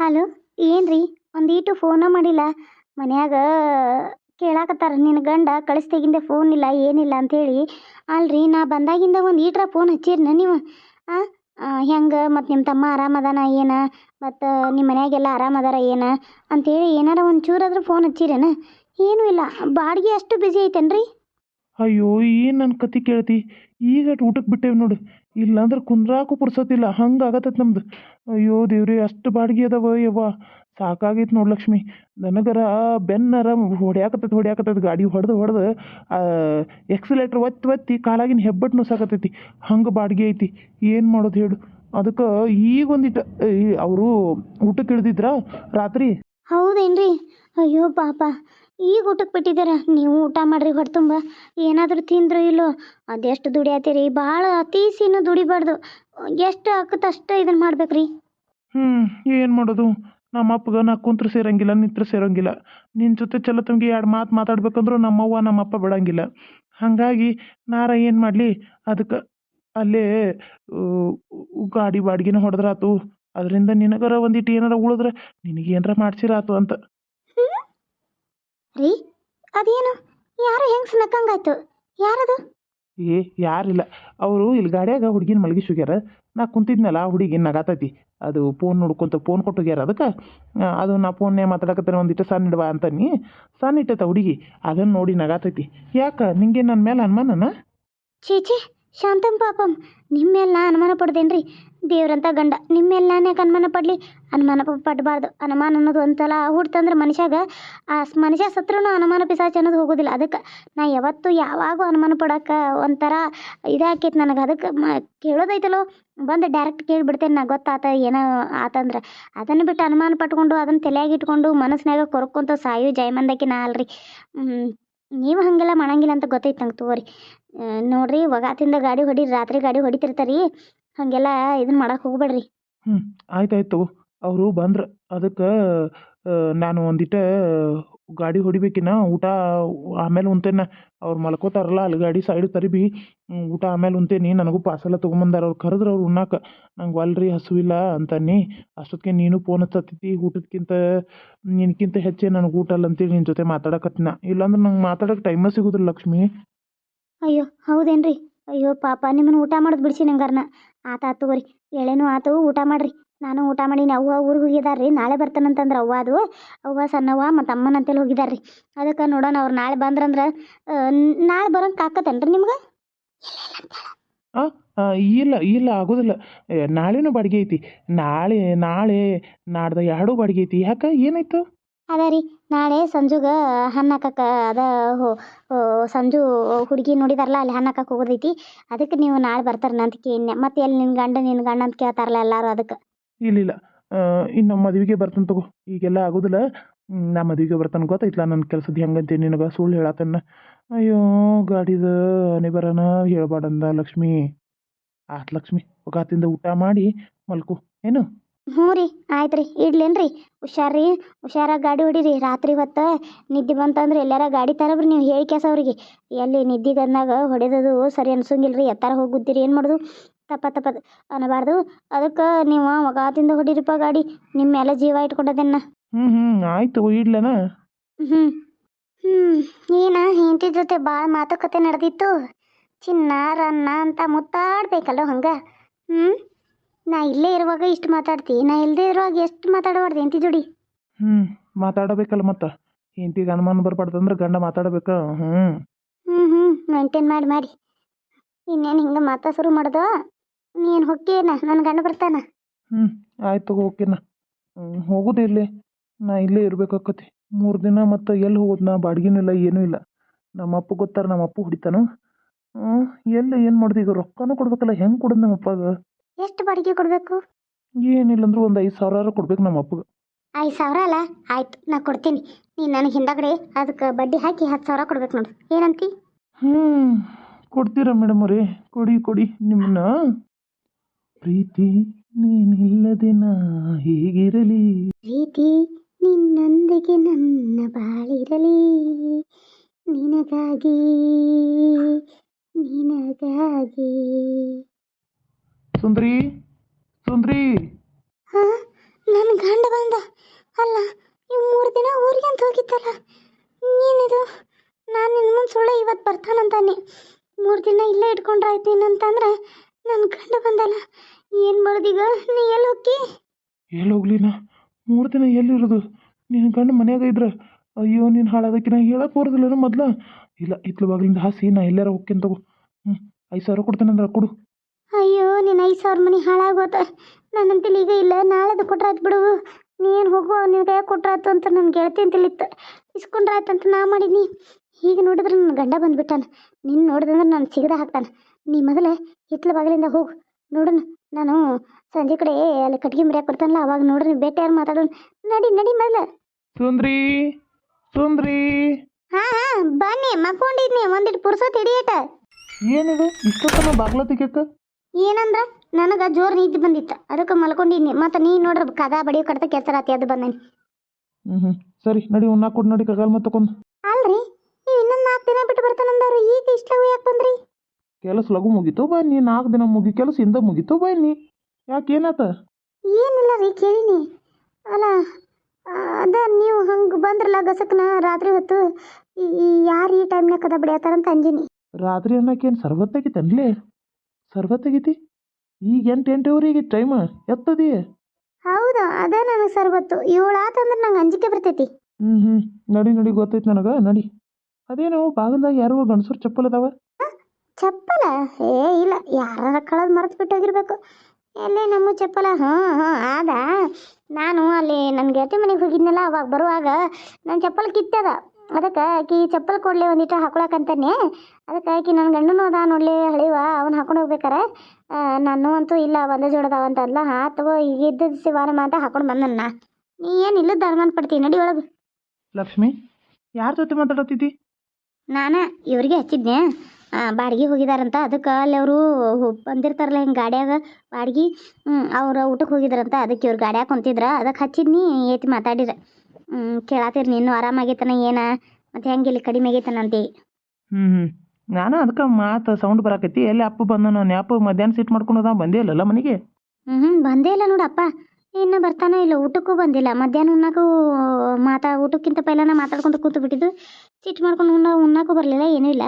Hello, ಏನ್ರಿ? ಒಂದೀಟು ಫೋನ ಮಾಡಿಲ್ಲ. ಮನ್ಯಾಗ ಕೇಳಾಕತ್ತಾರ ನಿನ್ನ ಗಂಡ, ಕಳಿಸ್ದಾಗಿಂದ ಫೋನ್ ಇಲ್ಲ, ಏನಿಲ್ಲ ಅಂತೇಳಿ ಅಲ್ರಿ, ನಾ ಬಂದಾಗಿಂದ ಒಂದು ಈಟ್ರ ಫೋನ್ ಹಚ್ಚಿರ್ನ ನೀವು? ಹೆಂಗೆ? ಮತ್ತು ನಿಮ್ಮ ತಮ್ಮ ಆರಾಮದಾನ ಏನ? ಮತ್ತು ನಿಮ್ಮ ಮನ್ಯಾಗೆಲ್ಲ ಆರಾಮದಾರ ಏನ? ಅಂತೇಳಿ ಏನಾರ ಒಂದು ಚೂರಾದ್ರೂ ಫೋನ್ ಹಚ್ಚಿರೇನ? ಏನೂ ಇಲ್ಲ, ಬಾಡಿಗೆ ಅಷ್ಟು ಬ್ಯುಸಿ ಐತೇನ್ರಿ? ಅಯ್ಯೋ, ಏನು ನನ್ನ ಕತೆ ಕೇಳ್ತಿ? ಈಗ ಊಟಕ್ಕೆ ಬಿಟ್ಟೇವೆ ನೋಡು. ಇಲ್ಲಾಂದ್ರೆ ಕುಂದ್ರಾಕು ಪುರ್ಸೋತಿಲ್ಲ ಹಂಗೆ ಆಗತ್ತೈತೆ ನಮ್ದು. ಅಯ್ಯೋ ದೇವ್ರಿ, ಅಷ್ಟು ಬಾಡಿಗೆ ಅದಾವ ಯವ್ವ. ಸಾಕಾಗೈತೆ ನೋಡು ಲಕ್ಷ್ಮಿ. ನನಗರ ಬೆನ್ನರ ಹೊಡ್ಯಾಕತ್ತೈತೆ ಹೊಡ್ಯಾಕತ್ತೈತೆ. ಗಾಡಿ ಹೊಡೆದು ಹೊಡೆದು ಎಕ್ಸಿಲೇಟ್ರ್ ಒತ್ತಿ ಒತ್ತಿ ಕಾಲಾಗಿನ ಹೆಬ್ಬಟ್ಟು ನುಸಾಕತ್ತೈತಿ. ಹಂಗೆ ಬಾಡಿಗೆ ಐತಿ. ಏನು ಮಾಡೋದು ಹೇಳು. ಅದಕ್ಕೆ ಈಗ ಒಂದಿಟ್ಟು ಅವರು ಊಟಕ್ಕೆ ಇಳ್ದಿದ್ರ ರಾತ್ರಿ? ಹೌದೇನ್ರಿ? ಅಯ್ಯೋ ಪಾಪ. ಈಗ ಊಟಕ್ಕೆ ಬಿಟ್ಟಿದ್ದೀರ? ನೀವು ಊಟ ಮಾಡ್ರಿ ಹೊಟ್ಟೆ ತುಂಬ. ಏನಾದರೂ ತಿಂದ್ರು ಇಲ್ಲೋ? ಅದೆಷ್ಟು ದುಡಿಯತ್ತೀರಿ? ಭಾಳ ಅತೀಸಿನೂ ದುಡಿಬಾರ್ದು. ಎಷ್ಟು ಆಕತ್ತೆ ಅಷ್ಟು ಇದನ್ನು ಮಾಡ್ಬೇಕ್ರಿ? ಹ್ಞೂ ಏನು ಮಾಡೋದು? ನಮ್ಮ ಅಪ್ಪಗ ನಾ ಕುಂತ್ರು ಸೇರಂಗಿಲ್ಲ ನಿಂತ್ರು ಸೇರಂಗಿಲ್ಲ. ನಿನ್ನ ಜೊತೆ ಚಲೋ ತಮ್ಗೆ ಎರಡು ಮಾತು ಮಾತಾಡ್ಬೇಕಂದ್ರೂ ನಮ್ಮವ್ವ ನಮ್ಮಪ್ಪ ಬಿಡಂಗಿಲ್ಲ. ಹಾಗಾಗಿ ನಾರ ಏನು ಮಾಡಲಿ? ಅದಕ್ಕೆ ಅಲ್ಲೇ ಗಾಡಿ ಬಾಡಿಗೆನ ಹೊಡೆದ್ರಾತು. ಅದರಿಂದ ನಿನಗರ ಒಂದಿಟ್ಟು ಏನಾರ ಉಳಿದ್ರೆ ನಿನಗೆ ಏನಾರ ಮಾಡ್ಸಿರಾತು ಅಂತ. ರೀ ಅದೇನು? ಯಾರು ಹೆಂಗ್ ಸುನಕ್ಕಂಗಾಯ್ತು ಯಾರದು? ಏ ಯಾರಿಲ್ಲ. ಅವರು ಇಲ್ಲಿ ಗಾಡಿಯಾಗ ಹುಡುಗಿನ ಮಲಗಿ ಹೋಗ್ಯಾರ ನಾ ಕುಂತಿದ್ನಲ್ಲ ಆ ಹುಡುಗಿ ನಗಾತೈತಿ? ಅದು ಫೋನ್ ನೋಡ್ಕೊಂತ ಫೋನ್ ಕೊಟ್ಟು ಹೋಗ್ಯಾರ ಅದಕ್ಕೆ ಅದು ನಾ ಫೋನ್ನೇ ಮಾತಾಡಕತ್ತೇನೆ ಒಂದಿಟ್ಟು ಸಣ್ಣ ಇಡವಾ ಅಂತನಿ ಸಣ್ಣ ಇಟ್ಟತ ಹುಡುಗಿ ಅದನ್ನು ನೋಡಿ ನಗಾತೈತಿ. ಯಾಕೆ ನಿಂಗೆ ನನ್ನ ಮೇಲೆ ಅನುಮಾನನ? ಚೀಚಿ ಶಾಂತಂ ಪಾಪಂ ನಿಮ್ಮೆಲ್ಲ ಅನುಮಾನ ಪಡ್ದೇನ್ರಿ? ದೇವ್ರಂತ ಗಂಡ ನಿಮ್ಮೆಲ್ಲ ಯಾಕೆ ಅನುಮಾನ ಪಡಲಿ? ಅನುಮಾನ ಪಡಬಾರ್ದು. ಅನುಮಾನ ಅನ್ನೋದು ಒಂದ್ಸಲ ಹುಡ್ತಂದ್ರೆ ಮನುಷ್ಯಾಗ ಆ ಮನುಷ್ಯ ಸತ್ರೂ ಅನುಮಾನ ಪಿಸಾಚ ಅನ್ನೋದು ಹೋಗೋದಿಲ್ಲ. ಅದಕ್ಕೆ ನಾ ಯಾವತ್ತು ಯಾವಾಗೂ ಅನುಮಾನ ಪಡೋಕೆ ಒಂಥರ ಇದಾಕೈತೆ ನನಗೆ. ಅದಕ್ಕೆ ಮ ಕೇಳೋದೈತಲ್ಲೋ ಬಂದು ಡೈರೆಕ್ಟ್ ಕೇಳಿಬಿಡ್ತೇನೆ ನಾ ಗೊತ್ತಾತ ಏನೋ ಆತಂದ್ರೆ ಅದನ್ನು ಬಿಟ್ಟು ಅನುಮಾನ ಪಟ್ಕೊಂಡು ಅದನ್ನು ತಲೆಯಾಗಿ ಇಟ್ಕೊಂಡು ಮನಸ್ಸಿನಾಗ ಕೊರ್ಕೊಂತ ಸಾಯೋ ಜಯಮಂದಕ್ಕೆ ನಾ ಅಲ್ರಿ. ನೀವು ಹಾಗೆಲ್ಲ ಮಾಡಂಗಿಲ್ಲ ಅಂತ ಗೊತ್ತೈತೆ ನಂಗೆ ತಗೋರಿ. ಆ, ನೋಡ್ರಿ ಒಗಾತಿಂದ ಗಾಡಿ ಹೊಡಿ, ರಾತ್ರಿ ಗಾಡಿ ಹೊಡಿತಿರ್ತಾರಿ. ಹಾಗೆಲ್ಲ ಇದನ್ನ ಮಾಡಕ್ಕೆ ಹೋಗ್ಬೇಡ್ರಿ. ಹ್ಞೂ ಆಯ್ತಾಯ್ತು. ಅವರು ಬಂದ್ರ ಅದಕ್ಕೆ ನಾನು ಒಂದಿಟ ಗಾಡಿ ಹೊಡಿಬೇಕಿನ್ನ, ಊಟ ಆಮೇಲೆ ಉಣ್ತೇನೆ. ಅವ್ರು ಮಲ್ಕೋತಾರಲ್ಲ, ಅಲ್ಲಿ ಗಾಡಿ ಸೈಡ್ ತರಿಬಿ. ಊಟ ಆಮೇಲೆ ಉಣ್ತೇನಿ. ನನಗೂ ಪಾರ್ಸೆಲ್ಲ ತೊಗೊಂಬಂದಾರ. ಅವ್ರು ಕರೆದ್ರು ಅವ್ರು ಉಣ್ಣಾಕ. ನಂಗೆ ಒಲ್ರಿ ಹಸುವಿಲ್ಲ ಅಂತನಿ ಅಷ್ಟೊತ್ತಿಗೆ ನೀನು ಫೋನ್ ಹಚ್ಚತ್ತಿದ್ದಿ ಊಟದಕ್ಕಿಂತ ನಿನ್ಕಿಂತ ಹೆಚ್ಚೇ ನನಗೆ ಊಟ ಅಲ್ಲ ಅಂತೇಳಿ ನಿನ್ನ ಜೊತೆ ಮಾತಾಡಕತ್ತಿನ ಇಲ್ಲಾಂದ್ರೆ ನಂಗೆ ಮಾತಾಡೋಕೆ ಟೈಮೇ ಸಿಗೋದಿಲ್ಲ ಲಕ್ಷ್ಮಿ. ಅಯ್ಯೋ, ಹೌದೇನ್ರಿ? ಅಯ್ಯೋ, ಪಾಪ, ನಿಮ್ಮನ್ನ ಊಟ ಮಾಡೋದು ಬಿಡಿಸಿ ನಂಗಾರನ. ಆತ, ಆತು ತಗೋರಿ. ಎಳೆನೂ ಆತು ಊಟ ಮಾಡ್ರಿ. ನಾನು ಊಟ ಮಾಡೀನಿ. ಅವ್ವ ಊರಿಗೆ ಹೋಗಿದಾರ್ರಿ. ನಾಳೆ ಬರ್ತಾನಂತಂದ್ರೆ ಅವ್ವ ಅದು. ಅವ್ವ ಸಣ್ಣವ್ವ ಮತ್ತು ಅಮ್ಮನ ಅಂತೇಳಿ ಹೋಗಿದಾರ್ರಿ. ಅದಕ್ಕೆ ನೋಡೋಣ, ಅವ್ರು ನಾಳೆ ಬಂದ್ರಂದ್ರೆ ನಾಳೆ ಬರೋಂಗೆ ರೀ ನಿಮ್ಗೆ? ಇಲ್ಲ ಇಲ್ಲ, ಆಗೋದಿಲ್ಲ. ನಾಳೆನೂ ಬಾಡಿಗೆ ಐತಿ. ನಾಳೆ ನಾಳೆ ನಾಡ್ದು ಎರಡೂ ಬಾಡಿಗೆ ಐತಿ. ಯಾಕೆ, ಏನಾಯ್ತು? ಅದ ರೀ, ನಾಳೆ ಸಂಜುಗೆ ಹಣ್ಣು ಹಾಕಕ್ಕೆ ಅದ ಹೋ- ಸಂಜು ಹುಡುಗಿ ನೋಡಿದಾರಲ್ಲ, ಅಲ್ಲಿ ಹಣ್ಣು ಹಾಕಕ್ಕೆ ಹೋಗೋದೈತಿ. ಅದಕ್ಕೆ ನೀವು ನಾಳೆ ಬರ್ತಾರನ ಅಂತ ಕೇಳಿದ್ನೆ ಮತ್ತೆ ಎಲ್ಲಿ ನಿನ್ನ ಗಂಡ ನಿನ್ನ ಗಂಡ ಅಂತ ಕೇಳ್ತಾರಲ್ಲ ಎಲ್ಲರೂ ಅದಕ್ಕೆ. ಇಲ್ಲ ಇಲ್ಲ. ಇನ್ನು ಮದುವೆಗೆ ಬರ್ತಾನೆ ತಗೋ. ಈಗೆಲ್ಲ ಆಗೋದಿಲ್ಲ. ನಾ ಮದುವೆಗೆ ಬರ್ತಾನೆ ಗೊತ್ತೈತ್ಲ ನನ್ನ ಕೆಲಸದ ಹೆಂಗಂತೆ ನಿನಗೆ? ಸುಳ್ಳು ಹೇಳತ್ತನ್ನ ಅಯ್ಯೋ, ಗಾಡಿದ ಬರನ ಬರೋಣ ಹೇಳ್ಬಾರ್ದಂದ ಲಕ್ಷ್ಮಿ. ಆತ್ ಲಕ್ಷ್ಮಿ, ಒಗಾತಿಂದ ಊಟ ಮಾಡಿ ಮಲ್ಕು. ಏನು? ಹ್ಞೂ ರೀ ಆಯ್ತು ರೀ. ಇಡ್ಲೇನ್ರಿ ಹುಷಾರ್ರಿ ಹುಷಾರಾಗಿ ಗಾಡಿ ಹೊಡೀರಿ. ರಾತ್ರಿ ಹೊತ್ತು ನಿದ್ದೆ ಬಂತಂದ್ರೆ ಎಲ್ಲಾರ ಗಾಡಿ ತರಬ್ರಿ ನೀವು ಹೇಳಿ ಕೇಸ ಅವ್ರಿಗೆ. ಎಲ್ಲಿ ನಿದ್ದೆ ಗಂದಾಗ ಹೊಡೆದದು ಸರಿ ಅನ್ಸಂಗಿಲ್ಲ ರೀ. ಎತ್ತಾರ ಹೋಗುತ್ತೀರಿ ಏನು ಮಾಡೋದು? ತಪ್ಪ ತಪ್ಪದ ಅನ್ನಬಾರ್ದು ಅದಕ್ಕೆ ನೀವು ಒಗಾತಿಂದ ಹೊಡೀರಿಪ್ಪ ಗಾಡಿ. ನಿಮ್ಮ ಮೇಲೆ ಜೀವ ಇಟ್ಕೊಂಡದನ್ನ ಹ್ಞೂ ಹ್ಞೂ ಆಯ್ತು ಇಡ್ಲೇನ? ಹ್ಞೂ ಹ್ಞೂ ಏನ ಹೆಂಡತಿ ಜೊತೆ ಭಾಳ ಮಾತುಕತೆ ನಡೆದಿತ್ತು. ಚಿನ್ನ ರನ್ನ ಅಂತ ಮುತ್ತಾಡ್ಬೇಕಲ್ಲ ಹಂಗೆ? ಹ್ಞೂ ನಾ ಇಲ್ಲೇ ಇರುವಾಗ ಇಷ್ಟು ಮಾತಾಡ್ತಿ. ನಾ ಇಲ್ಲದೆ ಇರುವಾಗ ಎಷ್ಟು ಮಾತಾಡಬಾರ್ದು ಹೆಂಡತಿ ಜೋಡಿ? ಹ್ಞೂ ಮಾತಾಡಬೇಕಲ್ಲ ಮತ್ತೆ. ಹೆಂಡ್ತಿಗೆ ಅನುಮಾನ ಬರ್ಬಾರ್ದಂದ್ರೆ ಗಂಡ ಮಾತಾಡಬೇಕು. ಹ್ಞೂ ಹ್ಞೂ ಹ್ಞೂ ಮೇಂಟೈನ್ ಮಾಡಿ ಮಾಡಿ. ಇನ್ನೇನು ಹಿಂಗೆ ಮಾತಾ ಶುರು ಮಾಡ್ದ? ನೀನು ಹೊಕ್ಕೇನ ನನ್ನ ಗಂಡ ಬರ್ತಾನ? ಹ್ಞೂ ಆಯ್ತು ಓಕೆನಾ ಹೋಗೋದು ಇಲ್ಲೇ. ನಾ ಇಲ್ಲೇ ಇರ್ಬೇಕಾಕತಿ. ಮೂರು ದಿನ ಮತ್ತು ಎಲ್ಲಿ ಹೋಗೋದು ನಾ ಬಾಡ್ಗೆನೂ ಇಲ್ಲ ಏನೂ ಇಲ್ಲ. ನಮ್ಮ ಅಪ್ಪ ಗೊತ್ತಾರ ನಮ್ಮ ಅಪ್ಪ ಹೊಡಿತಾನು ಎಲ್ಲಿ ಏನು ಮಾಡೋದು ಈಗ ರೊಕ್ಕನೂ ಕೊಡ್ಬೇಕಲ್ಲ ಹೆಂಗೆ ಕೊಡೋದು ನಮ್ಮ ಅಪ್ಪಗೆ ಎಷ್ಟು ಬಾಡಿಗೆ ಕೊಡಬೇಕು? ಏನಿಲ್ಲ ಅಂದ್ರೂ ಒಂದು ಐದು ಸಾವಿರ ಕೊಡ್ಬೇಕು ನಮ್ಮ ಅಪ್ಪಗೆ. ಐದು ಸಾವಿರ ಅಲ್ಲ? ಆಯ್ತು ನಾ ಕೊಡ್ತೀನಿ. ನೀನು ನನಗೆ ಹಿಂದಗಡೆ ಅದಕ್ಕೆ ಬಡ್ಡಿ ಹಾಕಿ ಹತ್ತು ಸಾವಿರ ಕೊಡ್ಬೇಕು ನೋಡು. ಏನಂತಿ? ಹ್ಞೂ ಕೊಡ್ತೀರಾ ಮೇಡಮ್ ಅವರೇ. ಕೊಡಿ ಕೊಡಿ ನಿಮ್ಮನ್ನ ಪ್ರೀತಿ ನೀನಿಲ್ಲದೆ ನಾ ಹೇಗಿರಲಿ? ಪ್ರೀತಿ ನಿನ್ನೊಂದಿಗೆ ನನ್ನ ಬಾಳಿರಲಿ. ನಿನಗಾಗಿ ನಿನಗಾಗಿ. ಸುಂದ್ರಿ? ಸುಂದ್ರಿ? ಹಾ ನನ್ನ ಗಂಡ ಬಂದ ಅಲ್ಲ ನೀವು ಮೂರು ದಿನ ಊರಿಗೆ ಅಂತ ಹೋಗಿದ್ದಲ್ಲ ನೀನಿದು ನಾನು ನಿನ್ನ ಮುಂದೆ ಸುಳ್ಳೆ ಇವತ್ತು ಬರ್ತಾನಂತಾನೆ. ಮೂರು ದಿನ ಇಲ್ಲೇ ಇಟ್ಕೊಂಡ್ರೆ ಆಯ್ತು ಏನಂತಂದ್ರೆ ನನ್ನ ಗಂಡ ಬಂದಲ್ಲ. ಏನು ಮಾಡೋದೀಗ? ನೀ ಎಲ್ಲಿ ಹೋಗಿ ಎಲ್ಲಿ ಹೋಗ್ಲಿ ನಾ? ಮೂರು ದಿನ ಎಲ್ಲಿರೋದು ನಿನ್ನ ಗಂಡ ಮನ್ಯಾಗ ಇದ್ರ. ಅಯ್ಯೋ ನೀನು ಹಾಳಾದಕ್ಕಿನ ಹೇಳಕ್ಕೆ ಬರೋದಿಲ್ಲ ಮೊದ್ಲು? ಇಲ್ಲ ಇತ್ಲು ಬಾಗಿಲಿಂದ ಹಾಸಿ ನಾ ಎಲ್ಲಾರ ಹೋಗ್ತೀನಿ ತಗೋ. ಹ್ಞೂ ಐದು ಸಾವಿರ ಕೊಡ್ತೇನೆ ಕೊಡು. ನಿನ್ನ ಐದು ಸಾವಿರ ಮನೆ ಹಾಳಾಗೋತ. ನನ್ನಂತಲ್ಲಿ ಈಗ ಇಲ್ಲ ನಾಳೆದು ಕೊಟ್ರಾಯ್ತು ಬಿಡು. ನೀನು ಹೋಗು ನಿನ್ನ ಕೈಯಾಗ ಕೊಟ್ರಾಯ್ತು ಅಂತ ನನ್ನ ಗೆಳತಿ ಅಂತಲಿತ್ತು ಇಸ್ಕೊಂಡ್ರಾಯ್ತು ಅಂತ ನಾ ಮಾಡೀನಿ ಹೀಗೆ ನೋಡಿದ್ರೆ ನನ್ನ ಗಂಡ ಬಂದ್ಬಿಟ್ಟಾನ. ನಿನ್ನ ನೋಡಿದಂದ್ರೆ ನಾನು ಸಿಗದ ಹಾಕ್ತಾನೆ. ನೀ ಮೊದಲೇ ಹಿತ್ತಲ ಬಾಗಿಲಿಂದ ಹೋಗು. ನೋಡೋಣ ನಾನು ಸಂಜೆ ಕಡೆ ಅಲ್ಲಿ ಕಟ್ಗೆ ಮರ್ಯಾಕ ಕೊಡ್ತಾನಲ್ಲ ಅವಾಗ ನೋಡ್ರಿ ಬೇಟೆ ಯಾರು ಮಾತಾಡೋಣ. ನಡಿ ನಡಿ ಮೊದಲ. ಸುಂದ್ರಿ ಸುಂದ್ರಿ. ಹಾ ಹಾ ಬನ್ನಿ ಮಕ್ಕೊಂಡಿದ್ನಿ ಒಂದಿಟ್ಟು ಪುರ್ಸೊತ್ ಹಿಡಿಯಟ. ಏನಿದು ಇಷ್ಟೊತ್ತನ ಬಾಗ್ಲ ತೆಗಿಯಕ್ಕ? ಏನಂದ್ರ? ನನಗೆ ಜೋರು ನಿದ್ದೆ ಬಂದಿತ್ತು. ಅದಕ್ಕೆ ಮಲ್ಕೊಂಡಿನಿ ಮತ್ತು ನೀ ನೋಡ್ರ ಕದ ಬಡಿಯೋ ಕಡ್ತ ಕೆಸರಾತಿ ಅದು ಬಂದೇನಿ. ಹ್ಞೂ ಹ್ಞೂ ಸರಿ ನಡಿ ಉಣ್ಣಾ ಕೊಡು ನಡಿ ಕಗಾಲ್ ಮತ್ತೆ ತಗೊಂಡು ಅಲ್ರಿ? ನೀವು ಇನ್ನೊಂದು ನಾಲ್ಕು ದಿನ ಬಿಟ್ಟು ಬರ್ತಾನಂದವ್ರು. ಈಗ ಇಷ್ಟ ಯಾಕೆ ಬಂದ್ರಿ? ಕೆಲಸ ಲಘು ಮುಗೀತು ನೀ. ನಾಲ್ಕು ದಿನ ಮುಗಿ ಕೆಲಸ ಹಿಂದೆ ಮುಗೀತು ನೀ. ಯಾಕೆ ಏನಾತ? ಏನಿಲ್ಲ ರೀ ಕೇಳಿನಿ. ಅಲ್ಲ ಅದ ನೀವು ಹಂಗೆ ಬಂದ್ರಲ್ಲ ಗಸಕ್ನ ರಾತ್ರಿ ಹೊತ್ತು ಯಾರು ಈ ಟೈಮ್ನಾಗ ಕದ ಅಂತ ಅಂಜಿನಿ ರಾತ್ರಿ ಅನ್ನಕ್ಕೇನು ಸರ್ವತ್ತಾಗಿ ತೆಗಿತನ್ಲೇ ಸರ್ಬತ್ ತೆಗಿತಿ? ಈಗ ಎಂಟು ಎಂಟುವರೆಗೆ ಟೈಮ್ ಎತ್ತದಿ? ಹೌದು ಅದೇ ನನಗೆ ಸರ್ ಗೊತ್ತು ಏಳು ಆತಂದ್ರೆ ನಂಗೆ ಅಂಜಿಕೆ ಬರ್ತೈತಿ. ಹ್ಞೂ ಹ್ಞೂ ನಡಿ ನಡಿ ಗೊತ್ತೈತೆ ನನಗೆ. ನಡಿ. ಅದೇನು ಬಾಗಿಲ್ದಾಗ ಯಾರೋ ಗಂಡಸರು ಚಪ್ಪಲ್ ಅದಾವ? ಚಪ್ಪಲ? ಏ ಇಲ್ಲ. ಯಾರ ಕಳೆದು ಮರೆತು ಬಿಟ್ಟೋಗಿರ್ಬೇಕು ಎಲ್ಲೇ ಎಲ್ಲಿ ನಮ್ಮ ಚಪ್ಪಲ? ಹಾಂ ಹಾಂ ಆದ. ನಾನು ಅಲ್ಲಿ ನನ್ನ ಗೆಳತಿ ಮನೆಗೆ ಹೋಗಿದ್ನಲ್ಲ ಅವಾಗ ಬರುವಾಗ ನನ್ನ ಚಪ್ಪಲ್ ಕಿತ್ತದ. ಅದಕ್ಕೆ ಆಕಿ ಚಪ್ಪಲ್ ಕೊಡ್ಲಿ ಒಂದಿಟ್ಟು ಹಾಕೊಳಕಂತಾನೆ ಅದಕ್ಕೆ ಆಕಿ ನನ್ನ ಗಂಡನೂ ಅದ ನೋಡ್ಲಿ ಹಳಿವ ಅವ್ನು ಹಾಕೊಂಡು ಹೋಗ್ಬೇಕಾರೆ. ನಾನು ಅಂತೂ ಇಲ್ಲ ಒಂದೇ ಜೋಡದಾವ ಅಂತ ಅಲ್ಲ ಹಾ ತಗೋ ಈಗ ಇದ್ದದ ಅಂತ ಹಾಕೊಂಡು ಬಂದನ್ನ ನೀ ಏನು ಇಲ್ಲದ ಅನುಮಾನ ಪಡ್ತೀನಿ ನಡಿ ಒಳಗೆ. ಲಕ್ಷ್ಮಿ ಯಾರ ಜೊತೆ ಮಾತಾಡತ್ತಿದ್ದಿ? ನಾನು ಇವರಿಗೆ ಹಚ್ಚಿದ್ನೆ. ಬಾಡಿಗೆ ಹೋಗಿದಾರಂತ. ಅದಕ್ಕೆ ಅಲ್ಲಿ ಅವರು ಬಂದಿರ್ತಾರಲ್ಲ ಹಿಂಗೆ ಗಾಡ್ಯಾಗ ಬಾಡಿಗೆ. ಅವ್ರು ಊಟಕ್ಕೆ ಹೋಗಿದಾರಂತ. ಅದಕ್ಕೆ ಇವ್ರು ಗಾಡ್ಯಾಗ ಕುಂತಿದ್ರ. ಅದಕ್ಕೆ ಹಚ್ಚಿದ್ನಿ ಏತಿ ಮಾತಾಡಿರ. ಕೇಳಾತಿರ್ ನೀನು ಆರಾಮಾಗೈತನ ಏನ? ಮತ್ತೆ ಹೆಂಗಿಲ್ಲಿ ಕಡಿಮೆ ಆಗೈತನ ಅಂತಿ? ಹ್ಞೂ ಹ್ಞೂ ನಾನು ಅದಕ್ಕೆ ಮಾತು ಸೌಂಡ್ ಬರಾಕೈತಿ ಎಲ್ಲಿ ಅಪ್ಪ ಬಂದ ನ್ಯಾಪು ಅಪ್ಪ ಮಧ್ಯಾಹ್ನ ಸೀಟ್ ಮಾಡ್ಕೊಂಡು ಹೋದ ಬಂದೇ ಇಲ್ಲಲ್ಲ ಮನೆಗೆ? ಹ್ಞೂ ಹ್ಞೂ ಬಂದೇ ಇಲ್ಲ ನೋಡಪ್ಪ. ಇನ್ನು ಬರ್ತಾನೋ ಇಲ್ಲ ಊಟಕ್ಕೂ ಬಂದಿಲ್ಲ. ಮಧ್ಯಾಹ್ನ ಉಣ್ಣಕ್ಕೂ ಮಾತಾ ಊಟಕ್ಕಿಂತ ಪೈಲನ ಮಾತಾಡ್ಕೊಂಡು ಕೂತು ಬಿಟ್ಟಿದ್ದು. ಸಿಟ್ಟು ಮಾಡ್ಕೊಂಡು ಉಣ್ಣ ಉಣ್ಣಕ್ಕೂ ಬರಲಿಲ್ಲ ಏನೂ ಇಲ್ಲ.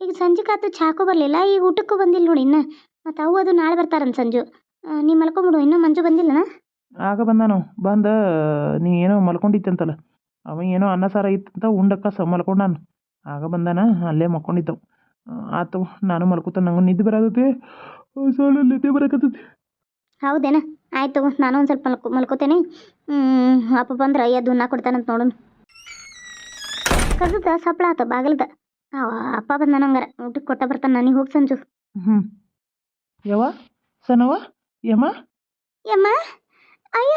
ಈಗ ಸಂಜೆ ಕಾತು ಚಾಕು ಬರಲಿಲ್ಲ ಈಗ ಊಟಕ್ಕೂ ಬಂದಿಲ್ಲ ನೋಡಿ ಇನ್ನು. ಮತ್ತು ಅವು ಅದು ನಾಳೆ ಬರ್ತಾರಂತ ಸಂಜು. ನೀವು ನೀ ಮಲ್ಕೊಂಬಿಡು ಇನ್ನೂ ಮಂಜು ಬಂದಿಲ್ಲನಾ? ಆಗ ಬಂದಾನು ಬಂದ ನೀ ಏನೋ ಮಲ್ಕೊಂಡಿತ್ತಂತಲ್ಲ ಅವ ಏನೋ ಅನ್ನ ಸಾರ ಇತ್ತಂತ ಉಂಡಕ್ಕ ಸ ಮಲ್ಕೊಂಡಾನು. ಆಗ ಬಂದಾನ ಅಲ್ಲೇ ಮಲ್ಕೊಂಡಿದ್ದವು. ಆತು ನಾನು ಮಲ್ಕೋತ ನಂಗೆ ನಿದ್ದೆ ಬರತೈತಿ. ಸೋಳು ನಿದ್ದೆ ಬರಕತ್ತೈತಿ. ಹೌದೇನ? ಆಯ್ತು ನಾನು ಒಂದು ಸ್ವಲ್ಪ ಮಲ್ಕೊ ಮಲ್ಕೋತೇನೆ. ಅಪ್ಪ ಬಂದ್ರೆ ಎದ್ದು ದುನ್ನ ಕೊಡ್ತಾನಂತ ನೋಡೋಣ ಕಸದ ಸಪ್ಳ ಆತ ಬಾಗಿಲ್ದ. ಅವ ಅಪ್ಪ ಬಂದ ನಂಗಾರ ಊಟಕ್ಕೆ ಕೊಟ್ಟ ಬರ್ತಾನೆ ನನಗೆ ಹೋಗಿ ಸಂಜು. ಹ್ಞೂ ಯವ ಸನವ ಯಮ್ಮ? ಯಮ್ಮ? ಅಯ್ಯ,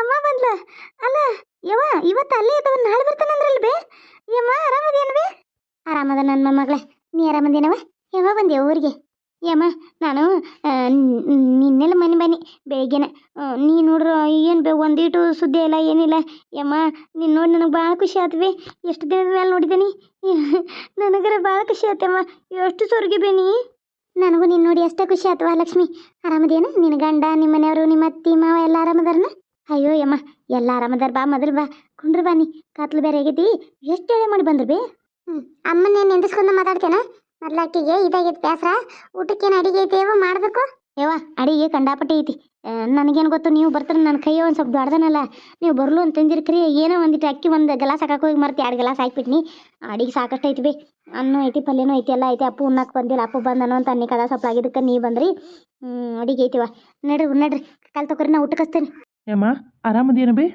ಅಮ್ಮ ಬಂದ್ಲ. ಅಲ್ಲ, ಯವ್ವ, ಇವತ್ತು ಅಲ್ಲೇ ಇದ್ದವ ನಾಳೆ ಬರ್ತಾನಂದ್ರಲ್ ಬೇ? ಯಮ್ಮ ಆರಾಮದೇನು ಬೇ? ಆರಾಮದ ನನ್ನ ಮೊಮ್ಮಗಳೇ. ನೀ ಆರಾಮದೇನವ ಯಾವಾಗ ಬಂದೆ ಊರಿಗೆ? ಯಮ್ಮ, ನಾನು ನಿನ್ನೆಲ್ಲ ಮನೆ ಬನ್ನಿ. ಬೆಳಿಗ್ಗೆನೆ. ನೀ ನೋಡ್ರ, ಏನು ಬೇ ಒಂದೀಟು ಸುದ್ದಿ ಇಲ್ಲ, ಏನಿಲ್ಲ. ಯಮ್ಮ, ನೀನು ನೋಡಿ, ನನಗೆ ಭಾಳ ಖುಷಿ ಆತ್ವಿ ಎಷ್ಟು ದಿನದ ಮೇಲೆ ನೋಡಿದ್ದೀನಿ ನನಗರ ಭಾಳ ಖುಷಿ ಆಯ್ತಮ್ಮ ಎಷ್ಟು ಸೊರ್ಗಿ ಬೇ ನೀ? ನನಗೂ ನೀನು ನೋಡಿ ಅಷ್ಟೇ ಖುಷಿ ಆಯ್ತವ ಲಕ್ಷ್ಮಿ. ಆರಾಮದೇನ? ನಿನ್ನ ಗಂಡ ನಿಮ್ಮ ಮನೆಯವರು ನಿಮ್ಮ ಅತ್ತಿ, ಮಾವ ಎಲ್ಲ ಆರಾಮದಾರನ? ಅಯ್ಯೋ ಯಮ್ಮ, ಎಲ್ಲ ಆರಾಮದಾರ ಬಾ, ಮೊದಲು ಬಾ. ಕುಂಡ್ರು ಬಾ ಕತ್ಲು ಬೇರೆ ಆಗೈತಿ. ಎಷ್ಟು ಹೇಳಿ ಮಾಡಿ ಬಂದ್ರು ಬೇ? ಹ್ಞೂ ಅಮ್ಮನ ನೆಂದಿಸ್ಕೊಂಡು ಮಾತಾಡ್ತೇನ? ಮೊದ್ಲಾಕಿಗೆ ಇದಾಗೈತೆ ಬೇಸರ ಊಟಕ್ಕೇನು ಅಡಿಗೆ ಐತೆ ಮಾಡಬೇಕು? ಯವ್ವ ಅಡಿಗೆ ಕಂಡಾಪಟ್ಟಿ ಐತಿ. ನನಗೇನು ಗೊತ್ತು ನೀವು ಬರ್ತಾರೆ ನನ್ನ ಕೈಯ ಒಂದು ಸ್ವಲ್ಪ ದೊಡ್ಡದನಲ್ಲ. ನೀವು ಬರ್ಲು ಅಂತ ತಂದಿರ್ಕ್ರಿ ಏನೋ ಒಂದಿಟ್ಟು ಅಕ್ಕಿ ಒಂದು ಗ್ಲಾಸ್ ಹಾಕಕ್ಕೆ ಹೋಗಿ ಮರ್ತಿ ಎರಡು ಗ್ಲಾಸ್ ಹಾಕ್ಬಿಟ್ನಿ. ಅಡಿಗೆ ಸಾಕಷ್ಟು ಐತಿ ಬಿ. ಅನ್ನ ಐತಿ ಪಲ್ಯನೂ ಐತಿ ಎಲ್ಲ ಐತಿ. ಅಪ್ಪು ಉಣ್ಣಕ್ಕೆ ಬಂದಿಲ್ಲ ಅಪ್ಪು ಬಂದನು ಅಂತ ಅನ್ನಿ ಕದ ಸ್ವಲ್ಪ ಆಗಿದ್ದಕ್ಕೆ ನೀ ಬಂದ್ರಿ. ಹ್ಮ್ ಅಡಿಗೆ ಐತಿವ ನಡ್ರಿ ನಡ್ರಿ ಕಾಲ್ ತಗೋರಿ ನಾ ಊಟಕ್ಕೆ ಏಮ್ಮ ಆರಾಮದೇನು ಬಿ?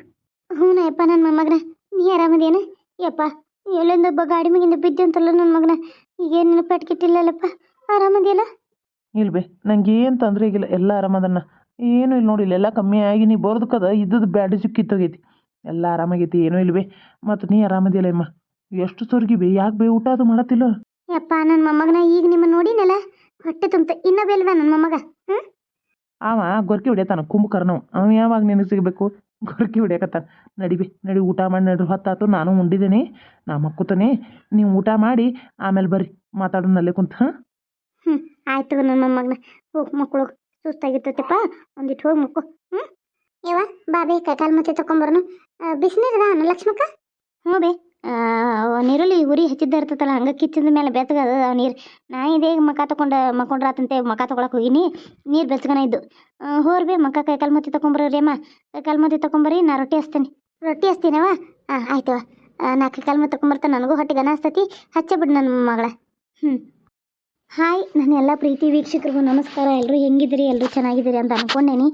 ಹ್ಞೂ ಯಪ್ಪ ನನ್ನ ಮೊಮ್ಮಗನ ನೀ ಆರಾಮದೇನ? ಯಪ್ಪ ಎಲ್ಲಿಂದ ಒಬ್ಬ ಗಾಡಿ ಮ್ಯಾಗಿಂದ ಬಿದ್ದಂತಲ್ಲ ನನ್ನ ಮಗನ. ಈಗೇನು ಪೆಟ್ಕಿಟ್ಟಿಲ್ಲಲ್ಲಪ್ಪ ಆರಾಮದಿಯಲ್ಲ ಇಲ್ಲ ಬೇ ನಂಗೆ ಏನು ತೊಂದರೆ ಆಗಿಲ್ಲ ಎಲ್ಲ ಆರಾಮದನ್ನ ಏನೂ ಇಲ್ಲ ನೋಡಿ ಎಲ್ಲ ಕಮ್ಮಿ ಆಗಿ ನೀ ಬರೋದಕ್ಕದ ಇದ್ದದ್ದು ಬ್ಯಾಡ್ ಕಿತ್ತೋಗೈತಿ ಎಲ್ಲ ಆರಾಮಾಗೈತಿ ಏನೂ ಇಲ್ಲ ಬೇ ಮತ್ತು ನೀ ಆರಾಮದಿಲ್ಲ ಅಮ್ಮ ಎಷ್ಟು ಸೊರ್ಗಿ ಬೇ ಯಾಕೆ ಬೇ ಊಟ ಅದು ಮಾಡತ್ತಿಲ್ಲ? ಯಪ್ಪ ನನ್ನ ಮೊಮ್ಮಗನ ಈಗ ನಿಮ್ಮ ನೋಡಿನಲ್ಲ? ಹೊಟ್ಟೆ ತುಂಬ ಇನ್ನ ಬೇಲ್ವ ನನ್ನ ಮೊಮ್ಮಗ? ಅವ ಗೊರ್ಕಿ ಹೊಡಿಯತಾನ ಕುಂಭಕರ್ಣವ್. ಅವ ಯಾವಾಗ ನಿನಗೆ ಸಿಗಬೇಕು? ಗೊರ್ಕಿ ಹೊಡಿಯಕತ್ತಾನ. ನಡಿಬಿ ನಡಿ ಊಟ ಮಾಡಿ ನಡ್ರಿ ಹೊತ್ತಾತು ನಾನು ಉಂಡಿದ್ದೀನಿ ನಾ ಮಕ್ಕೂತಾನೆ. ನೀವು ಊಟ ಮಾಡಿ ಆಮೇಲೆ ಬರ್ರಿ ಮಾತಾಡೋಣ ಅಲ್ಲೇ ಕುಂತ ಹಾಂ ಹ್ಞೂ ಆಯ್ತು ನನ್ನ ಮೊಮ್ಮಗನ ಹೋಗಿ. ಮಕ್ಕಳು ಸುಸ್ತಾಗಿರ್ತೈತಪ್ಪ. ಒಂದಿಟ್ಟು ಹೋಗಿ ಮಕ್ಕಳು ಹ್ಞೂ ಯವ್ವ ಬಾಬಿ ಕೈಕಾಲು ಮತ್ತೆ ತಗೊಂಬರೋನು ಬಿಸಿನೀರದ ಲಕ್ಷ್ಮಕ್ಕ? ಹ್ಞೂ ಬೇ. ನೀರಲ್ಲಿ ಉರಿ ಹಚ್ಚಿದ್ದ ಇರ್ತೈತಲ್ಲ ಹಂಗೆ ಕಿಚ್ಚಿದ ಮೇಲೆ ಬೆಚ್ಚಗದ ನೀರು. ನಾ ಇದೇ ಮಕ ತಗೊಂಡು ಮಕ್ಕೊಂಡ್ರಾತಂತೆ ಮಕ ತೊಗೊಳಕ್ಕೆ ಹೋಗಿನಿ ನೀರು ಬೆಚ್ಚಗನ ಇದ್ದು. ಹೋರ್ ಬಿ ಮಕ್ಕ ಕೈ ಕಾಲು ಮುತ್ತಿ ತಗೊಂಬರ್ರಿ ಅಮ್ಮ ಕೈ ಕಾಲು ಮುತ್ತಿ ತಗೊಂಬರ್ರಿ ನಾ ರೊಟ್ಟಿ ಹಚ್ತೀನಿ. ರೊಟ್ಟಿ ಹಚ್ತೀನವ? ಹಾಂ ಆಯ್ತವ ನಾ ಕೈ ಮತ್ತೆ ಮುತ್ತಿ ತಗೊಂಬರ್ತಾನೆ ನನಗೂ ಹೊಟ್ಟೆಗೆ ಅನಿಸ್ತತಿ. ಹಚ್ಚೇ ಬಿಡು ನನ್ನ ಮಗಳ. ಹ್ಞೂ ಹಾಯ್ ನನ್ನ ಎಲ್ಲ ಪ್ರೀತಿ ವೀಕ್ಷಕರಿಗೂ ನಮಸ್ಕಾರ. ಎಲ್ಲರೂ ಹೆಂಗಿದ್ದೀರಿ? ಎಲ್ಲರೂ ಚೆನ್ನಾಗಿದ್ದೀರಿ ಅಂತ ಅಂದ್ಕೊಂಡೇನಿ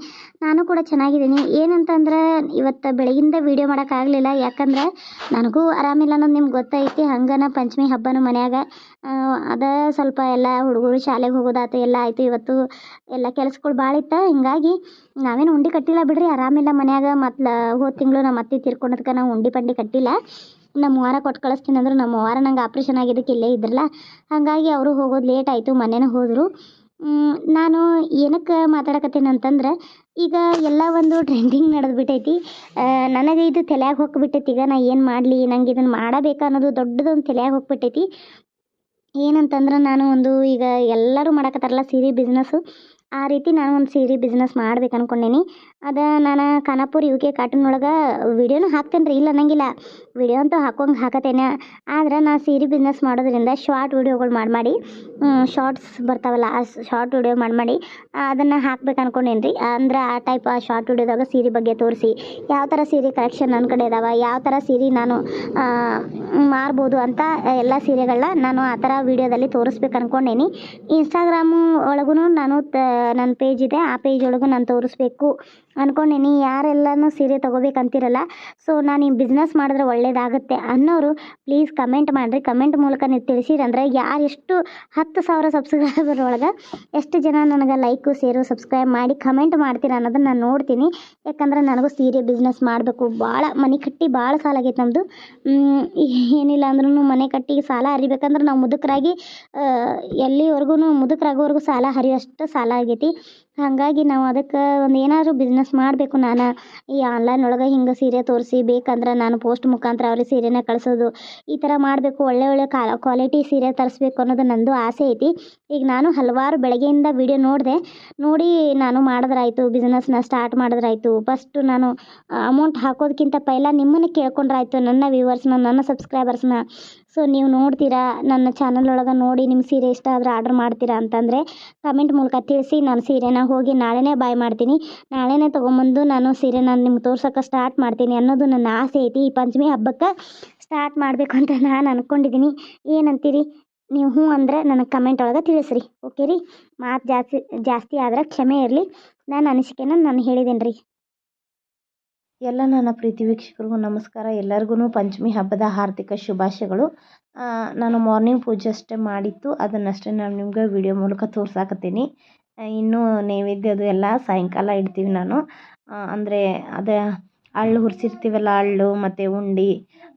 ನಾನು ಕೂಡ ಚೆನ್ನಾಗಿದ್ದೀನಿ. ಏನಂತಂದ್ರೆ, ಇವತ್ತು ಬೆಳಗಿಂದ ವೀಡಿಯೋ ಮಾಡೋಕ್ಕಾಗಲಿಲ್ಲ ಯಾಕಂದ್ರೆ, ನನಗೂ ಆರಾಮಿಲ್ಲ ಅನ್ನೋದು ನಿಮ್ಗೆ ಗೊತ್ತೈತಿ. ಹಂಗನ ಪಂಚಮಿ ಹಬ್ಬನೂ ಮನ್ಯಾಗ. ಅದ ಸ್ವಲ್ಪ ಎಲ್ಲ ಹುಡುಗರು ಶಾಲೆಗೆ ಹೋಗೋದಾತು, ಎಲ್ಲ ಆಯಿತು. ಇವತ್ತು ಎಲ್ಲ ಕೆಲಸಗಳು ಭಾಳ ಇತ್ತು. ಹಿಂಗಾಗಿ, ನಾವೇನು ಉಂಡೆ ಕಟ್ಟಿಲ್ಲ ಬಿಡ್ರಿ. ಆರಾಮಿಲ್ಲ ಮನ್ಯಾಗ. ಮತ್ತು ಹೋದ ತಿಂಗಳು ನಮ್ಮ ಅತ್ತೆ ತೀರ್ಕೊಂಡದ್ಕೆ ನಾವು ಉಂಡೆ ಪಂಡಿ ಕಟ್ಟಿಲ್ಲ. ನಮ್ಮ ವಾರ ಕೊಟ್ಟು ಕಳಿಸ್ತೀನಿ ಅಂದರು ನಮ್ಮ ವಾರ ನಂಗೆ ಆಪ್ರೇಷನ್ ಆಗಿದ್ದಕ್ಕೆ ಇಲ್ಲೇ ಇದ್ರಲ್ಲ, ಹಾಗಾಗಿ ಅವರು ಹೋಗೋದು ಲೇಟ್ ಆಯಿತು, ಮನೆನ ಹೋದರು. ನಾನು ಏನಕ್ಕೆ ಮಾತಾಡಕತ್ತೀನಿ ಅಂತಂದ್ರೆ, ಈಗ ಎಲ್ಲ ಒಂದು ಟ್ರೆಂಡಿಂಗ್ ನಡೆದು ಬಿಟ್ಟೈತಿ ನನಗೆ ಇದು ತಲೆಯಾಗಿ ಹೋಗ್ಬಿಟ್ಟೈತಿ, ಈಗ ನಾ ಏನು ಮಾಡಲಿ, ನಂಗೆ ಇದನ್ನು ಮಾಡಬೇಕು ಅನ್ನೋದು ದೊಡ್ಡದೊಂದು ತಲೆಯಾಗಿ ಹೋಗ್ಬಿಟ್ಟೈತಿ ಏನಂತಂದ್ರೆ ನಾನು ಒಂದು ಈಗ ಎಲ್ಲರೂ ಮಾಡಕತ್ತಾರಲ್ಲ, ಸೀರೆ ಬಿಸ್ನೆಸ್ಸು ಆ ರೀತಿ ನಾನು ಒಂದು ಸೀರೆ ಬಿಸ್ನೆಸ್ ಮಾಡ್ಬೇಕು ಅಂದ್ಕೊಂಡೇನಿ ಅದು ನಾನು ಖಾನಾಪುರ ಯು ಕೆ ಕಾಟನ್ ಒಳಗೆ ವಿಡಿಯೋನು ಹಾಕ್ತೇನೆ ರೀ ಇಲ್ಲ ಅನ್ನಂಗಿಲ್ಲ. ವಿಡಿಯೋ ಅಂತೂ ಹಾಕೋಂಗೆ ಹಾಕತ್ತೇನೆ ಆದ್ರೆ ನಾ ಸೀರೆ ಬಿಸ್ನೆಸ್ ಮಾಡೋದ್ರಿಂದ ಶಾರ್ಟ್ ವಿಡಿಯೋಗಳು ಮಾಡಿ ಮಾಡಿ ಶಾರ್ಟ್ಸ್ ಬರ್ತಾವಲ್ಲ, ಆ ಶಾರ್ಟ್ ವಿಡಿಯೋ ಮಾಡಿ ಮಾಡಿ, ಅದನ್ನು ಹಾಕ್ಬೇಕು ಅನ್ಕೊಂಡೇನಿ ರೀ ಅಂದ್ರೆ ಆ ಟೈಪ್ ಆ ಶಾರ್ಟ್ ವಿಡಿಯೋದಾಗ ಸೀರೆ ಬಗ್ಗೆ ತೋರಿಸಿ, ಯಾವ ಥರ ಸೀರೆ ಕಲೆಕ್ಷನ್ ನನ್ನ ಕಡೆ ಇದಾವೆ ಯಾವ ಥರ ಸೀರೆ ನಾನು ಮಾರ್ಬೋದು ಅಂತ ಎಲ್ಲ ಸೀರೆಗಳನ್ನ ನಾನು ಆ ಥರ ವಿಡಿಯೋದಲ್ಲಿ ತೋರಿಸ್ಬೇಕು ಅನ್ಕೊಂಡೇನಿ. ಇನ್ಸ್ಟಾಗ್ರಾಮು ಒಳಗೂ ನಾನು ತ ನನ್ನ ಪೇಜ್ ಇದೆ, ಆ ಪೇಜ್ ಒಳಗೂ ನಾನು ತೋರಿಸ್ಬೇಕು. ಅಂದ್ಕೊಂಡಿನಿ ಯಾರೆಲ್ಲನೂ ಸೀರೆ ತೊಗೋಬೇಕಂತಿರಲ್ಲ ಸೊ ನಾನು ಈ ಬಿಸ್ನೆಸ್ ಮಾಡಿದ್ರೆ ಒಳ್ಳೇದಾಗುತ್ತೆ ಅನ್ನೋರು ಪ್ಲೀಸ್ ಕಮೆಂಟ್ ಮಾಡಿರಿ. ಕಮೆಂಟ್ ಮೂಲಕ ನೀವು ತಿಳಿಸಿರಂದ್ರೆ ಯಾರು ಎಷ್ಟು ಹತ್ತು ಸಾವಿರ ಸಬ್ಸ್ಕ್ರೈಬರ್ ಒಳಗೆ ಎಷ್ಟು ಜನ ನನಗೆ ಲೈಕು ಸೇರು ಸಬ್ಸ್ಕ್ರೈಬ್ ಮಾಡಿ ಕಮೆಂಟ್ ಮಾಡ್ತೀರ ಅನ್ನೋದನ್ನ ನಾನು ನೋಡ್ತೀನಿ. ಯಾಕಂದ್ರೆ ನನಗೂ ಸೀರೆ ಬಿಸ್ನೆಸ್ ಮಾಡಬೇಕು. ಭಾಳ ಮನೆ ಕಟ್ಟಿ ಭಾಳ ಸಾಲ ಆಗೈತೆ ನಮ್ಮದು ಏನಿಲ್ಲ ಅಂದ್ರೂ ಮನೆ ಕಟ್ಟಿ ಸಾಲ ಹರಿಬೇಕಂದ್ರೆ ನಾವು ಮುದುಕರಾಗಿ ಎಲ್ಲಿವರೆಗೂ ಮುದುಕರಾಗೋವರೆಗೂ ಸಾಲ ಹರಿಯೋಷ್ಟು ಸಾಲ ಆಗೈತಿ ಹಾಗಾಗಿ ನಾವು ಅದಕ್ಕೆ ಒಂದು ಏನಾದರೂ ಬಿಸ್ನೆಸ್ ಮಾಡಬೇಕು ನಾನು. ಈ ಆನ್ಲೈನ್ ಒಳಗೆ ಹಿಂಗೆ ಸೀರೆ ತೋರಿಸಿ, ಬೇಕಂದ್ರೆ ನಾನು ಪೋಸ್ಟ್ ಮುಖಾಂತರ ಅವ್ರಿಗೆ ಸೀರೆನ ಕಳಿಸೋದು. ಈ ಥರ ಮಾಡಬೇಕು, ಒಳ್ಳೆ ಒಳ್ಳೆ ಕ್ವಾಲಿಟಿ ಸೀರೆ ತರಿಸ್ಬೇಕು ಅನ್ನೋದು ನಂದು ಆಸೆ ಐತಿ. ಈಗ ನಾನು ಹಲವಾರು ಬೆಳಗ್ಗೆಯಿಂದ ವಿಡಿಯೋ ನೋಡಿದೆ. ನೋಡಿ ನಾನು ಮಾಡಿದ್ರಾಯ್ತು ಬಿಸ್ನೆಸ್ನ ಸ್ಟಾರ್ಟ್ ಮಾಡಿದ್ರಾಯ್ತು. ಫಸ್ಟು ನಾನು ಅಮೌಂಟ್ ಹಾಕೋದಕ್ಕಿಂತ ಪೈಲ ನಿಮ್ಮನ್ನು ಕೇಳ್ಕೊಂಡ್ರಾಯ್ತು ನನ್ನ ವ್ಯೂವರ್ಸ್ನ ನನ್ನ ಸಬ್ಸ್ಕ್ರೈಬರ್ಸ್ನ ಸೊ ನೀವು ನೋಡ್ತೀರಾ, ನನ್ನ ಚಾನಲ್ ಒಳಗೆ ನೋಡಿ ನಿಮ್ಮ ಸೀರೆ ಇಷ್ಟ ಆದರೆ ಆರ್ಡ್ರ್ ಮಾಡ್ತೀರಾ ಅಂತಂದರೆ ಕಮೆಂಟ್ ಮೂಲಕ ತಿಳಿಸಿ ನಾನು ಸೀರೆನ ಹೋಗಿ ನಾಳೆನೇ ಬಾಯ್ ಮಾಡ್ತೀನಿ. ನಾಳೆನೇ ತೊಗೊಂಬಂದು ನಾನು ಸೀರೆ ನಾನು ನಿಮ್ಗೆ ತೋರ್ಸೋಕೆ ಸ್ಟಾರ್ಟ್ ಮಾಡ್ತೀನಿ ಅನ್ನೋದು ನನ್ನ ಆಸೆ ಐತಿ. ಈ ಪಂಚಮಿ ಹಬ್ಬಕ್ಕೆ ಸ್ಟಾರ್ಟ್ ಮಾಡಬೇಕು ಅಂತ ನಾನು ಅಂದ್ಕೊಂಡಿದ್ದೀನಿ ಏನಂತೀರಿ? ನೀವು ಹ್ಞೂ ಅಂದರೆ ನನಗೆ ಕಮೆಂಟ್ ಒಳಗೆ ತಿಳಿಸ್ರಿ. ಓಕೆ ರೀ? ಮಾತು ಜಾಸ್ತಿ ಜಾಸ್ತಿ ಆದ್ರೆ ಕ್ಷಮೆ ಇರಲಿ. ನಾನು ಅನಿಸಿಕೆನ ನಾನು ಹೇಳಿದ್ದೀನಿ ರೀ ಎಲ್ಲ ನನ್ನ ಪ್ರೀತಿ ವೀಕ್ಷಕರಿಗೂ ನಮಸ್ಕಾರ. ಎಲ್ಲರಿಗೂ ಪಂಚಮಿ ಹಬ್ಬದ ಹಾರ್ದಿಕ ಶುಭಾಶಯಗಳು. ನಾನು ಮಾರ್ನಿಂಗ್ ಪೂಜೆ ಅಷ್ಟೇ ಮಾಡಿತ್ತು ಅದನ್ನಷ್ಟೇ ನಾನು ನಿಮ್ಗೆ ವಿಡಿಯೋ ಮೂಲಕ ತೋರ್ಸಾಕತ್ತೀನಿ. ಇನ್ನೂ ನೈವೇದ್ಯ ಅದು ಎಲ್ಲ ಸಾಯಂಕಾಲ ಇಡ್ತೀವಿ ನಾನು. ಅಂದರೆ ಅದು ಅಳ್ಳು ಹುರಿಸಿರ್ತೀವಲ್ಲ ಅಳ್ಳು ಮತ್ತು ಉಂಡೆ,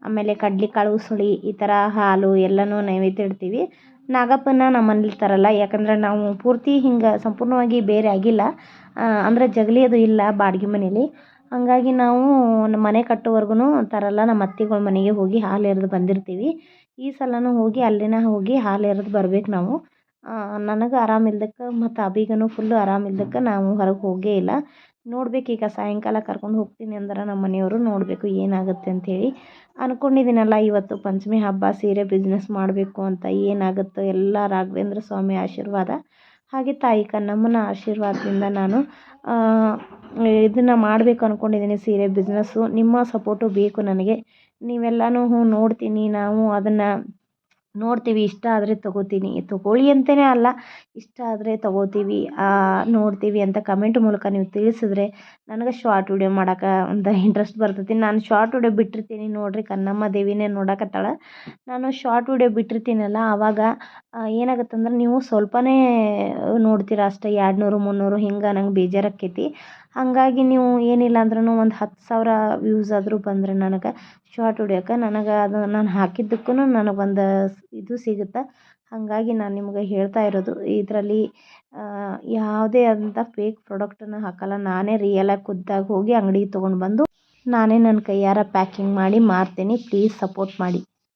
ಆಮೇಲೆ ಕಡ್ಲೆಕಾಳು, ಉಸುಳಿ, ಈ ಥರ ಹಾಲು ಎಲ್ಲನೂ ನೈವೇದ್ಯ ಇಡ್ತೀವಿ. ನಾಗಪ್ಪನ ನಮ್ಮ ಮನೇಲಿ ತರಲ್ಲ ಯಾಕಂದ್ರೆ ನಾವು ಪೂರ್ತಿ ಹಿಂಗೆ ಸಂಪೂರ್ಣವಾಗಿ ಬೇರೆ ಆಗಿಲ್ಲ. ಅಂದರೆ ಜಗಲಿ ಅದು ಇಲ್ಲ ಬಾಡಿಗೆ ಮನೇಲಿ. ಹಾಗಾಗಿ ನಾವು ನಮ್ಮ ಮನೆ ಕಟ್ಟೋವರ್ಗು ತರಲ್ಲ ನಮ್ಮ ಅತ್ತೆಗಳ ಮನೆಗೆ ಹೋಗಿ ಹಾಲು ಎರೆದು ಬಂದಿರ್ತೀವಿ. ಈ ಸಲವೂ ಹೋಗಿ ಅಲ್ಲಿನ ಹೋಗಿ ಹಾಲು ಎರೆದು ಬರ್ಬೇಕು ನಾವು. ನನಗೆ ಆರಾಮಿಲ್ದಕ್ಕೆ ಮತ್ತು ಅಭಿಗನು ಫುಲ್ಲು ಆರಾಮಿಲ್ದಕ್ಕೆ ನಾವು ಹೊರಗೆ ಹೋಗೇ ಇಲ್ಲ. ನೋಡ್ಬೇಕು ಈಗ ಸಾಯಂಕಾಲ ಕರ್ಕೊಂಡು ಹೋಗ್ತೀನಿ ಅಂದ್ರೆ ನಮ್ಮ ಮನೆಯವರು ನೋಡಬೇಕು ಏನಾಗುತ್ತೆ ಅಂಥೇಳಿ ಅಂದ್ಕೊಂಡಿದ್ದೀನಲ್ಲ ಇವತ್ತು ಪಂಚಮಿ ಹಬ್ಬ, ಸೀರೆ ಬಿಸ್ನೆಸ್ ಮಾಡಬೇಕು ಅಂತ ಏನಾಗುತ್ತೋ ಎಲ್ಲ ರಾಘವೇಂದ್ರ ಸ್ವಾಮಿ ಆಶೀರ್ವಾದ. ಹಾಗೆ ತಾಯಿ ಕನ್ನಮ್ಮನ ಆಶೀರ್ವಾದದಿಂದ ನಾನು ಇದನ್ನು ಮಾಡಬೇಕು ಅಂದ್ಕೊಂಡಿದ್ದೀನಿ ಸೀರೆ ಬಿಸ್ನೆಸ್ಸು ನಿಮ್ಮ ಸಪೋರ್ಟು ಬೇಕು ನನಗೆ. ನೀವೆಲ್ಲನೂ ನೋಡ್ತೀನಿ, ನಾವು ಅದನ್ನು ನೋಡ್ತೀವಿ, ಇಷ್ಟ ಆದರೆ ತೊಗೋತೀನಿ. ತಗೊಳ್ಳಿ ಅಂತಲೇ ಅಲ್ಲ, ಇಷ್ಟ ಆದರೆ ತಗೋತೀವಿ. ನೋಡ್ತೀವಿ ಅಂತ ಕಮೆಂಟ್ ಮೂಲಕ ನೀವು ತಿಳಿಸಿದ್ರೆ ನನಗೆ ಶಾರ್ಟ್ ವಿಡಿಯೋ ಮಾಡೋಕೆ ಒಂದು ಇಂಟ್ರೆಸ್ಟ್ ಬರ್ತೈತಿ. ನಾನು ಶಾರ್ಟ್ ವಿಡಿಯೋ ಬಿಟ್ಟಿರ್ತೀನಿ ನೋಡಿರಿ, ಕನ್ನಮ್ಮ ದೇವಿನೇ ನೋಡಕತ್ತಾಳ. ನಾನು ಶಾರ್ಟ್ ವಿಡಿಯೋ ಬಿಟ್ಟಿರ್ತೀನಲ್ಲ ಆವಾಗ ಏನಾಗತ್ತಂದ್ರೆ ನೀವು ಸ್ವಲ್ಪನೇ ನೋಡ್ತೀರ ಅಷ್ಟೇ ಎರಡು ನೂರು ಮುನ್ನೂರು, ಹಿಂಗೆ ನಂಗೆ ಬೇಜಾರಾಕ್ಕೈತಿ. ಹಾಗಾಗಿ ನೀವು ಏನಿಲ್ಲ ಅಂದ್ರೂ ಒಂದು ಹತ್ತು ಸಾವಿರ ವ್ಯೂಸ್ ಆದರೂ ಬಂದರೆ ನನಗೆ ಶಾರ್ಟ್ ವಿಡಿಯೋಕ್ಕೆ ನನಗೆ ಅದು ನಾನು ಹಾಕಿದ್ದಕ್ಕೂ ಒಂದು ಇದು ಸಿಗುತ್ತೆ? ಹಾಗಾಗಿ ನಾನು ನಿಮ್ಗೆ ಹೇಳ್ತಾ ಇರೋದು, ಇದರಲ್ಲಿ ಯಾವುದೇ ಆದಂಥ ಫೇಕ್ ಪ್ರಾಡಕ್ಟನ್ನು ಹಾಕಲ್ಲ. ನಾನೇ ರಿಯಲಾಗಿ ಖುದ್ದಾಗಿ ಹೋಗಿ ಅಂಗಡಿಗೆ ತೊಗೊಂಡು ಬಂದು ನಾನೇ ನನ್ನ ಕೈಯಾರ ಪ್ಯಾಕಿಂಗ್ ಮಾಡಿ ಮಾರ್ತೀನಿ. ಪ್ಲೀಸ್ ಸಪೋರ್ಟ್ ಮಾಡಿ.